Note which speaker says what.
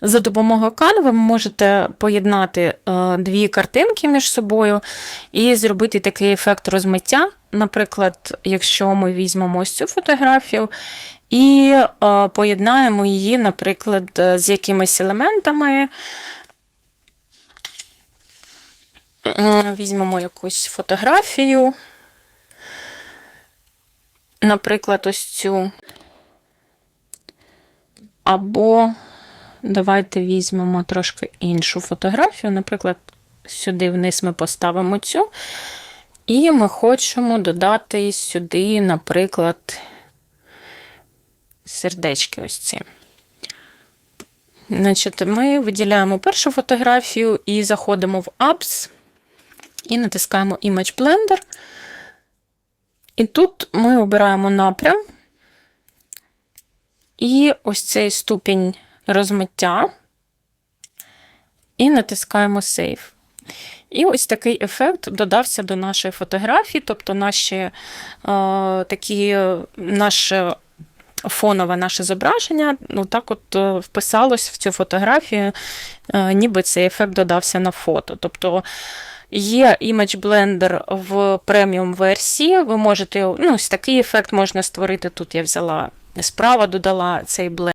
Speaker 1: За допомогою Canva ви можете поєднати е, дві картинки між собою і зробити такий ефект розмиття. Наприклад, якщо ми візьмемо ось цю фотографію і е, поєднаємо її, наприклад, е, з якимись елементами. Візьмемо якусь фотографію. Наприклад, ось цю. Або давайте візьмемо трошки іншу фотографію. Наприклад, сюди вниз ми поставимо цю. І ми хочемо додати сюди, наприклад, сердечки ось ці. Значить, ми виділяємо першу фотографію і заходимо в Apps і натискаємо Image Blender. І тут ми обираємо напрям. І ось цей ступінь розмиття. І натискаємо Save. І ось такий ефект додався до нашої фотографії, тобто наші е, такі, е, наше фонове наше зображення, ну так от е, вписалось в цю фотографію, е, ніби цей ефект додався на фото. Тобто Є Image Blender в преміум версії. Ви можете, ну, ось такий ефект можна створити. Тут я взяла справа, додала цей бленд.